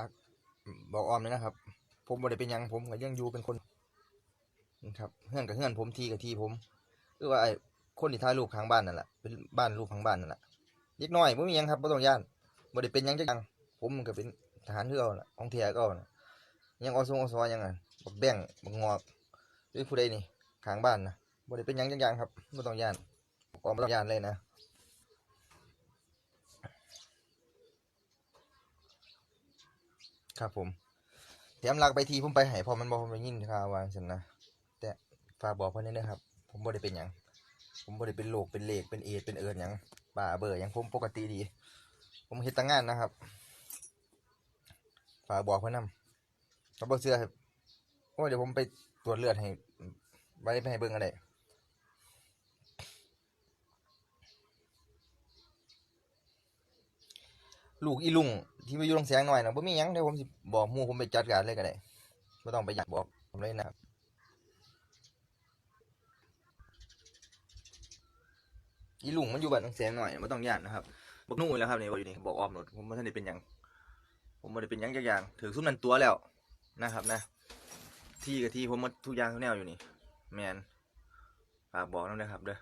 ากบอกออมเลยนะครับ ผมบ่ได้เป็นยังผมก็ยังอยู่เป็นคนนะครับเฮื่อนกับเฮื่อนผมทีกับทีผมคือว่าไอ้คนที่ถ่ายรูปข้างบ้านนั่นแหละเป็นบ้านรูปข้างบ้านนั่นแหละเล็กน้อยบ่มียังครับบ่ต้องย่านบ่ได้เป็นยังจักอย่างผมก็เป็นทหารคือเอาน่ะของแท้ก็น่ะยังอสงอสอยังอะบักแบ่งบักงอกหรือผู้ใดนี่ข้างบ้านนะบ่ได้เป็นยังจักอย่างครับบ่ต้องย่านออมบ่ต้องย่านเลยนะ ครับผมแถมลักไปทีผมไปให้พอมันบอกผมได้ยินข่าววางซั่นนะแต่ฝากบอกเพิ่อนด้วยนะครับ ผมบ่ได้เป็นหยังผมบ่ได้เป็นโรคเป็นเลขเป็นเอดเป็นเอิร์หยังบ้าเบอร์หยังผมปกติดี ผมเฮ็ดตั้งงานนะครับฝากบอกเพิ่นนำถ้าบ่เชื่อครับโอ้เดี๋ยวผมไปตรวจเลือดให้ไว้ไปให้เบิ่งก็ได้ลูกอีลุง ที่ไปอยู่โรงแสงหน่อยนะบ่มีหยังเดี๋ยวผมสิบอกหมู่ผมไปจัดการเลยก็ได้บ่ต้องไปอยากบอกผมเลยนะครับอีลุงมันอยู่บ้านโรงแสงหน่อยบ่ต้องย่านนะครับบ่นู่นแล้วครับนี่บ่อยู่นี่บอกออมโนดผมบ่ทันได้เป็นหยัง ผมบ่ได้เป็นหยังจักอย่างถือซุ้มนันตัวแล้วนะครับนะ ที่กับที่ผมหมดทุกอย่างทุกแนวอยู่นี่แมนฝากบอกนำนะครับเด้อ